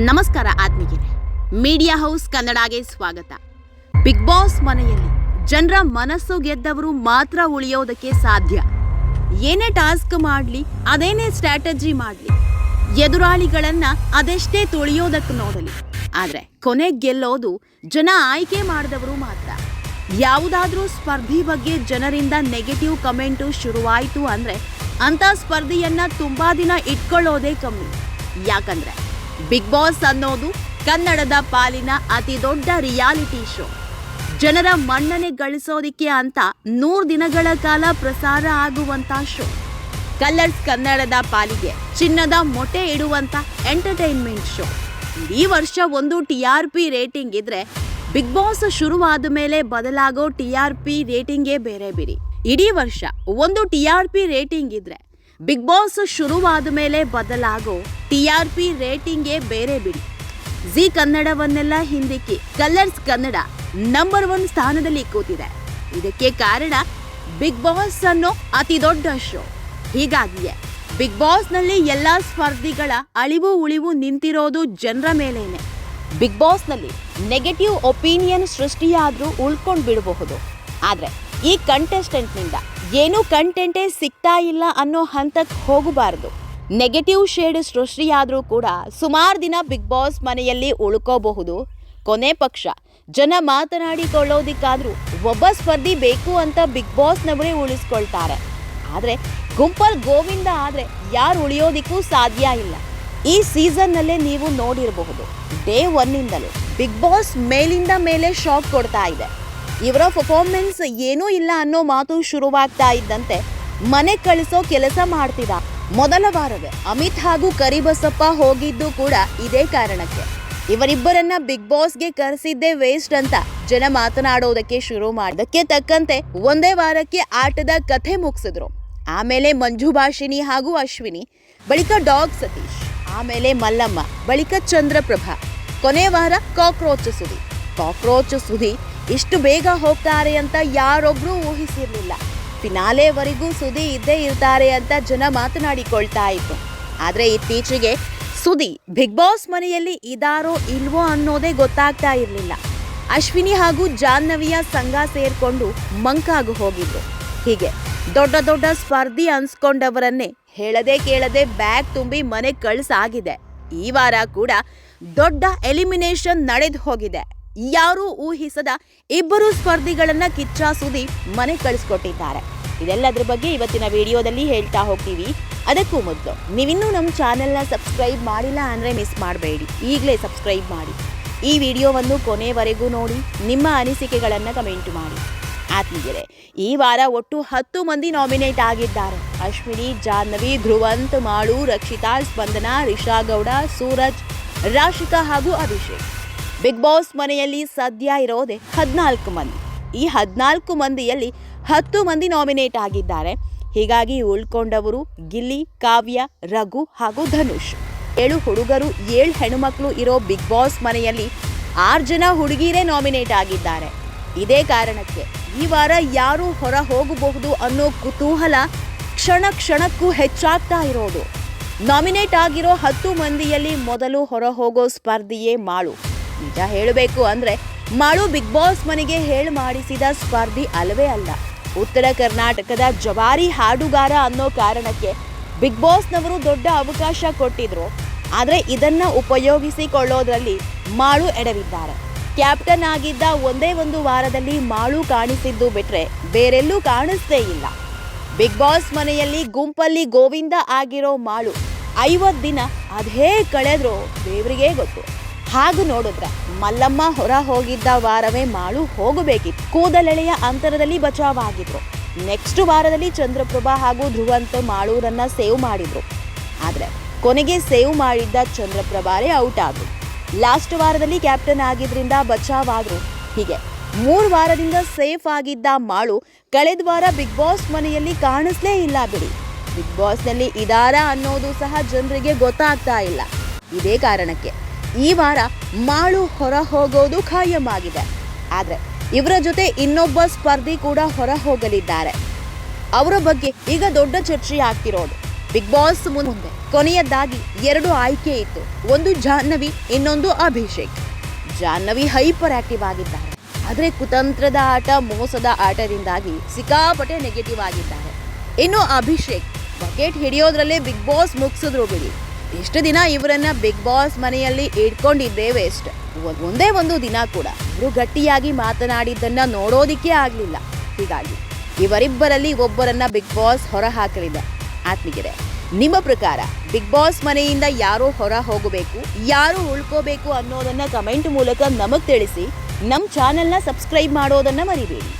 ನಮಸ್ಕಾರ ಆತ್ಮೀಗೆರೆ media house ಕನ್ನಡಗೆ ಸ್ವಾಗತ. Big boss ಮನೆಯಲ್ಲಿ ಜನರ ಮನಸ್ಸು ಗೆದ್ದವರು ಮಾತ್ರ ಉಳಿಯೋದಕ್ಕೆ ಸಾಧ್ಯ. ಏನೇ ಟಾಸ್ಕ್ ಮಾಡಲಿ, ಅದೇನೇ ಸ್ಟ್ರಾಟಜಿ ಮಾಡಲಿ, ಎದುರಾಳಿಗಳನ್ನ ಅದೆಷ್ಟೇ ತುಳಿಯೋದಕ್ಕೆ ನೋಡಲಿ. ಆದರೆ ಕೊನೆ ಗೆಲ್ಲೋದು ಜನ ಆಯ್ಕೆ ಮಾಡಿದವರು ಮಾತ್ರ. ಯಾವುದಾದ್ರೂ ಸ್ಪರ್ಧಿ ಬಗ್ಗೆ ಜನರಿಂದ ನೆಗೆಟಿವ್ ಕಮೆಂಟು ಶುರುವಾಯಿತು ಅಂದರೆ ಅಂಥ ಸ್ಪರ್ಧೆಯನ್ನ ತುಂಬಾ ದಿನ ಇಟ್ಕೊಳ್ಳೋದೇ ಕಮ್ಮಿ. ಯಾಕಂದ್ರೆ ಬಿಗ್ ಬಾಸ್ ಅನ್ನೋದು ಕನ್ನಡದ ಪಾಲಿನ ಅತಿ ದೊಡ್ಡ ರಿಯಾಲಿಟಿ ಶೋ. ಜನರ ಮನ್ನಣೆ ಗಳಿಸೋದಿಕ್ಕೆ ಅಂತ ನೂರು ದಿನಗಳ ಕಾಲ ಪ್ರಸಾರ ಆಗುವಂತ ಶೋ. ಕಲರ್ಸ್ ಕನ್ನಡದ ಪಾಲಿಗೆ ಚಿನ್ನದ ಮೊಟ್ಟೆ ಇಡುವಂತ ಎಂಟರ್ಟೈನ್ಮೆಂಟ್ ಶೋ. ಈ ವರ್ಷ ಒಂದು ಟಿ ಆರ್ ಪಿ ರೇಟಿಂಗ್ ಇದ್ರೆ ಬಿಗ್ ಬಾಸ್ ಶುರುವಾದ ಮೇಲೆ ಬದಲಾಗೋ ಟಿ ಆರ್ ಪಿ ರೇಟಿಂಗೇ ಬೇರೆ ಬಿಡಿ. ಇಡೀ ವರ್ಷ ಒಂದು ಟಿ ಆರ್ ಪಿ ರೇಟಿಂಗ್ ಇದ್ರೆ ಬಿಗ್ ಬಾಸ್ ಶುರುವಾದ ಮೇಲೆ ಬದಲಾಗೋ ಟಿ ಆರ್ ಪಿ ರೇಟಿಂಗೇ ಬೇರೆ ಬಿಡಿ. ಜಿ ಕನ್ನಡವನ್ನೆಲ್ಲ ಹಿಂದಿಕ್ಕಿ ಕಲರ್ಸ್ ಕನ್ನಡ ನಂಬರ್ ಒನ್ ಸ್ಥಾನದಲ್ಲಿ ಕೂತಿದೆ. ಇದಕ್ಕೆ ಕಾರಣ ಬಿಗ್ ಬಾಸ್ ಅನ್ನೋ ಅತಿ ದೊಡ್ಡ ಶೋ ಹೀಗಾಗಿಯೇ ಬಿಗ್ ಬಾಸ್ನಲ್ಲಿ ಎಲ್ಲ ಸ್ಪರ್ಧಿಗಳ ಅಳಿವು ಉಳಿವು ನಿಂತಿರೋದು ಜನರ ಮೇಲೇನೆ. ಬಿಗ್ ಬಾಸ್ನಲ್ಲಿ ನೆಗೆಟಿವ್ ಒಪಿನಿಯನ್ ಸೃಷ್ಟಿಯಾದರೂ ಉಳ್ಕೊಂಡು ಬಿಡಬಹುದು ಆದರೆ ಈ ಕಂಟೆಸ್ಟೆಂಟ್ನಿಂದ ಏನೂ ಕಂಟೆಂಟೇ ಸಿಗ್ತಾ ಇಲ್ಲ ಅನ್ನೋ ಹಂತಕ್ಕೆ ಹೋಗಬಾರ್ದು. ನೆಗೆಟಿವ್ ಶೇಡ್ ಸೃಷ್ಟಿಯಾದರೂ ಕೂಡ ಸುಮಾರು ದಿನ ಬಿಗ್ ಬಾಸ್ ಮನೆಯಲ್ಲಿ ಉಳ್ಕೋಬಹುದು. ಕೊನೆ ಪಕ್ಷ, ಜನ ಮಾತನಾಡಿಕೊಳ್ಳೋದಿಕ್ಕಾದ್ರೂ ಒಬ್ಬ ಸ್ಪರ್ಧಿ ಬೇಕು ಅಂತ ಬಿಗ್ ಬಾಸ್ನವರೇ ಉಳಿಸ್ಕೊಳ್ತಾರೆ. ಆದರೆ ಗುಂಪಲ್ ಗೋವಿಂದ ಆದರೆ ಯಾರು ಉಳಿಯೋದಿಕ್ಕೂ ಸಾಧ್ಯ ಇಲ್ಲ. ಈ ಸೀಸನ್ನಲ್ಲೇ ನೀವು ನೋಡಿರಬಹುದು. ಡೇ ಒನ್ನಿಂದಲೂ ಬಿಗ್ ಬಾಸ್ ಮೇಲಿಂದ ಮೇಲೆ ಶಾಕ್ ಕೊಡ್ತಾ ಇದೆ. ಇವರ ಪರ್ಫಾರ್ಮೆನ್ಸ್ ಏನೂ ಇಲ್ಲ ಅನ್ನೋ ಮಾತು ಶುರುವಾಗ್ತಾ ಇದ್ದಂತೆ ಮನೆ ಕಳಿಸೋ ಕೆಲಸ ಮಾಡ್ತಿದ್ದ. ಮೊದಲ ವಾರವೇ ಅಮಿತ್ ಹಾಗೂ ಕರಿಬಸಪ್ಪ ಹೋಗಿದ್ದು ಕೂಡ ಇದೇ ಕಾರಣಕ್ಕೆ. ಇವರಿಬ್ಬರನ್ನ ಬಿಗ್ ಬಾಸ್ಗೆ ಕರೆಸಿದ್ದೇ ವೇಸ್ಟ್ ಅಂತ ಜನ ಮಾತನಾಡೋದಕ್ಕೆ ಶುರು ಮಾಡಿದಕ್ಕೆ ತಕ್ಕಂತೆ ಒಂದೇ ವಾರಕ್ಕೆ ಆಟದ ಕಥೆ ಮುಗಿಸಿದ್ರು. ಆಮೇಲೆ ಮಂಜು ಭಾಷಿಣಿ ಹಾಗೂ ಅಶ್ವಿನಿ, ಬಳಿಕ ಡಾಗ್ ಸತೀಶ್, ಆಮೇಲೆ ಮಲ್ಲಮ್ಮ, ಬಳಿಕ ಚಂದ್ರಪ್ರಭಾ, ಕೊನೆ ವಾರ ಕಾಕ್ರೋಚ್ ಸುದಿ ಕಾಕ್ರೋಚ್ ಸುದಿ ಇಷ್ಟು ಬೇಗ ಹೋಗ್ತಾರೆ ಅಂತ ಯಾರೊಬ್ಬರೂ ಊಹಿಸಿರ್ಲಿಲ್ಲ. ಫಿನಾಲೆವರೆಗೂ ಸುದಿ ಇದ್ದೇ ಇರ್ತಾರೆ ಅಂತ ಜನ ಮಾತನಾಡಿಕೊಳ್ತಾ ಇತ್ತು ಆದ್ರೆ ಇತ್ತೀಚೆಗೆ ಸುದಿ ಬಿಗ್ ಬಾಸ್ ಮನೆಯಲ್ಲಿ ಇದಾರೋ ಇಲ್ವೋ ಅನ್ನೋದೇ ಗೊತ್ತಾಗ್ತಾ ಇರಲಿಲ್ಲ. ಅಶ್ವಿನಿ ಹಾಗೂ ಜಾಹ್ನವಿಯ ಸಂಘ ಸೇರಿಕೊಂಡು ಮಂಕಾಗು ಹೋಗಿದ್ರು. ಹೀಗೆ ದೊಡ್ಡ ದೊಡ್ಡ ಸ್ಪರ್ಧಿ ಅನ್ಸ್ಕೊಂಡವರನ್ನೇ ಹೇಳದೆ ಕೇಳದೆ ಬ್ಯಾಗ್ ತುಂಬಿ ಮನೆ ಕಳ್ಸಾಗಿದೆ. ಈ ವಾರ ಕೂಡ ದೊಡ್ಡ ಎಲಿಮಿನೇಷನ್ ನಡೆದು ಹೋಗಿದೆ. ಯಾರೂ ಊಹಿಸದ ಇಬ್ಬರು ಸ್ಪರ್ಧಿಗಳನ್ನ ಕಿಚ್ಚ ಸುದೀಪ್ ಮನೆ ಕಳಿಸ್ಕೊಟ್ಟಿದ್ದಾರೆ. ಇದೆಲ್ಲದ್ರ ಬಗ್ಗೆ ಇವತ್ತಿನ ವಿಡಿಯೋದಲ್ಲಿ ಹೇಳ್ತಾ ಹೋಗ್ತೀವಿ. ಅದಕ್ಕೂ ಮೊದಲು, ನೀವಿನ್ನೂ ನಮ್ಮ ಚಾನೆಲ್ನ ಸಬ್ಸ್ಕ್ರೈಬ್ ಮಾಡಿಲ್ಲ ಅಂದರೆ ಮಿಸ್ ಮಾಡಬೇಡಿ. ಈಗಲೇ ಸಬ್ಸ್ಕ್ರೈಬ್ ಮಾಡಿ. ಈ ವಿಡಿಯೋವನ್ನು ಕೊನೆವರೆಗೂ ನೋಡಿ, ನಿಮ್ಮ ಅನಿಸಿಕೆಗಳನ್ನು ಕಮೆಂಟ್ ಮಾಡಿ. ಆತ್ಮೀಯರೇ, ಈ ವಾರ ಒಟ್ಟು ಹತ್ತು ಮಂದಿ ನಾಮಿನೇಟ್ ಆಗಿದ್ದಾರೆ. ಅಶ್ವಿನಿ, ಜಾಹ್ನವಿ, ಧ್ರುವಂತ್, ಮಾಳು, ರಕ್ಷಿತಾ, ಸ್ಪಂದನಾ ರಿಷಾ ಗೌಡ ಸೂರಜ್, ರಾಶಿಕಾ ಹಾಗೂ ಅಭಿಷೇಕ್. ಬಿಗ್ ಬಾಸ್ ಮನೆಯಲ್ಲಿ ಸದ್ಯ ಇರೋದೆ ಹದಿನಾಲ್ಕು ಮಂದಿ. ಈ ಹದಿನಾಲ್ಕು ಮಂದಿಯಲ್ಲಿ ಹತ್ತು ಮಂದಿ ನಾಮಿನೇಟ್ ಆಗಿದ್ದಾರೆ. ಹೀಗಾಗಿ ಉಳ್ಕೊಂಡವರು ಗಿಲ್ಲಿ, ಕಾವ್ಯ, ರಘು ಹಾಗೂ ಧನುಷ್. ಏಳು ಹುಡುಗರು, ಏಳು ಹೆಣ್ಣುಮಕ್ಕಳು ಇರೋ ಬಿಗ್ ಬಾಸ್ ಮನೆಯಲ್ಲಿ ಆರು ಜನ ಹುಡುಗಿರೇ ನಾಮಿನೇಟ್ ಆಗಿದ್ದಾರೆ. ಇದೇ ಕಾರಣಕ್ಕೆ ಈ ವಾರ ಯಾರು ಹೊರ ಹೋಗಬಹುದು ಅನ್ನೋ ಕುತೂಹಲ ಕ್ಷಣ ಕ್ಷಣಕ್ಕೂ ಹೆಚ್ಚಾಗ್ತಾ ಇರೋದು. ನಾಮಿನೇಟ್ ಆಗಿರೋ ಹತ್ತು ಮಂದಿಯಲ್ಲಿ ಮೊದಲು ಹೊರ ಹೋಗೋ ಸ್ಪರ್ಧೆಯೇ ಮಾಳು. ನಿಜ ಹೇಳಬೇಕು ಅಂದ್ರೆ ಮಾಳು ಬಿಗ್ ಬಾಸ್ ಮನೆಗೆ ಹೇಳಿ ಮಾಡಿಸಿದ ಸ್ಪರ್ಧಿ ಅಲ್ಲವೇ ಅಲ್ಲ. ಉತ್ತರ ಕರ್ನಾಟಕದ ಜವಾರಿ ಹಾಡುಗಾರ ಅನ್ನೋ ಕಾರಣಕ್ಕೆ ಬಿಗ್ ಬಾಸ್ನವರು ದೊಡ್ಡ ಅವಕಾಶ ಕೊಟ್ಟಿದ್ರು. ಆದರೆ ಇದನ್ನ ಉಪಯೋಗಿಸಿಕೊಳ್ಳೋದ್ರಲ್ಲಿ ಮಾಳು ಎಡವಿದ್ದಾರೆ. ಕ್ಯಾಪ್ಟನ್ ಆಗಿದ್ದ ಒಂದೇ ಒಂದು ವಾರದಲ್ಲಿ ಮಾಳು ಕಾಣಿಸಿದ್ದು ಬಿಟ್ರೆ ಬೇರೆಲ್ಲೂ ಕಾಣಿಸ್ತೇ ಇಲ್ಲ. ಬಿಗ್ ಬಾಸ್ ಮನೆಯಲ್ಲಿ ಗುಂಪಲ್ಲಿ ಗೋವಿಂದ ಆಗಿರೋ ಮಾಳು ಐವತ್ತು ದಿನ ಅದೇ ಕಳೆದ್ರು ದೇವರಿಗೇ ಗೊತ್ತು. ಹಾಗೆ ನೋಡಿದ್ರೆ ಮಲ್ಲಮ್ಮ ಹೊರ ಹೋಗಿದ್ದ ವಾರವೇ ಮಾಳು ಹೋಗಬೇಕಿತ್ತು. ಕೂದಲೆಳೆಯ ಅಂತರದಲ್ಲಿ ಬಚಾವಾಗಿದ್ರು. ನೆಕ್ಸ್ಟ್ ವಾರದಲ್ಲಿ ಚಂದ್ರಪ್ರಭಾ ಹಾಗೂ ಧ್ರುವಂತ ಮಾಳೂರನ್ನ ಸೇವ್ ಮಾಡಿದ್ರು. ಆದ್ರೆ ಕೊನೆಗೆ ಸೇವ್ ಮಾಡಿದ್ದ ಚಂದ್ರಪ್ರಭಾರೇ ಔಟ್ ಆದ್ರು. ಲಾಸ್ಟ್ ವಾರದಲ್ಲಿ ಕ್ಯಾಪ್ಟನ್ ಆಗಿದ್ರಿಂದ ಬಚಾವಾದ್ರು. ಹೀಗೆ ಮೂರು ವಾರದಿಂದ ಸೇಫ್ ಆಗಿದ್ದ ಮಾಳು ಕಳೆದ ವಾರ ಬಿಗ್ ಬಾಸ್ ಮನೆಯಲ್ಲಿ ಕಾಣಿಸ್ಲೇ ಇಲ್ಲ ಬಿಡಿ. ಬಿಗ್ ಬಾಸ್ನಲ್ಲಿ ಇದಾರ ಅನ್ನೋದು ಸಹ ಜನರಿಗೆ ಗೊತ್ತಾಗ್ತಾ ಇಲ್ಲ. ಇದೇ ಕಾರಣಕ್ಕೆ ಈ ವಾರ ಮಾಳು ಹೊರ ಹೋಗೋದು ಖಾಯಂ ಆಗಿದೆ ಆದ್ರೆ ಇವರ ಜೊತೆ ಇನ್ನೊಬ್ಬ ಸ್ಪರ್ಧಿ ಕೂಡ ಹೊರ ಹೋಗಲಿದ್ದಾರೆ ಅವರ ಬಗ್ಗೆ ಈಗ ದೊಡ್ಡ ಚರ್ಚೆ ಆಗ್ತಿರೋದು. ಬಿಗ್ ಬಾಸ್ ಮುಂದೆ ಕೊನೆಯದಾಗಿ ಎರಡು ಆಯ್ಕೆ ಇತ್ತು. ಒಂದು ಜಾಹ್ನವಿ, ಇನ್ನೊಂದು ಅಭಿಷೇಕ್. ಜಾಹ್ನವಿ ಹೈಪರ್ ಆಕ್ಟಿವ್ ಆಗಿದ್ದಾರೆ. ಆದರೆ ಕುತಂತ್ರದ ಆಟ, ಮೋಸದ ಆಟದಿಂದಾಗಿ ಸಿಕ್ಕಾಪಟ್ಟೆ ನೆಗೆಟಿವ್ ಆಗಿದ್ದಾರೆ. ಇನ್ನು ಅಭಿಷೇಕ್ ಬಕೆಟ್ ಹಿಡಿಯೋದ್ರಲ್ಲೇ ಬಿಗ್ ಬಾಸ್ ಮುಗಿಸಿದ್ರು ಬಿಡಿ. ಇಷ್ಟು ದಿನ ಇವರನ್ನ ಬಿಗ್ ಬಾಸ್ ಮನೆಯಲ್ಲಿ ಇಟ್ಕೊಂಡಿದ್ದೇವೆ ವೇಸ್ಟ್ ಒಂದೇ ಒಂದು ದಿನ ಕೂಡ ಇವರು ಗಟ್ಟಿಯಾಗಿ ಮಾತನಾಡಿದ್ದನ್ನ ನೋಡೋದಿಕ್ಕೆ ಆಗಲಿಲ್ಲ. ಹೀಗಾಗಿ ಇವರಿಬ್ಬರಲ್ಲಿ ಒಬ್ಬರನ್ನ ಬಿಗ್ ಬಾಸ್ ಹೊರ ಆತ್ಮಿಗಿದೆ ನಿಮ್ಮ ಪ್ರಕಾರ ಬಿಗ್ ಬಾಸ್ ಮನೆಯಿಂದ ಯಾರು ಹೊರ ಹೋಗಬೇಕು, ಯಾರು ಉಳ್ಕೋಬೇಕು ಅನ್ನೋದನ್ನ ಕಮೆಂಟ್ ಮೂಲಕ ನಮಗೆ ತಿಳಿಸಿ ನಮ್ಮ ಚಾನೆಲ್ನ ಸಬ್ಸ್ಕ್ರೈಬ್ ಮಾಡೋದನ್ನ ಮರಿಬೇಡಿ.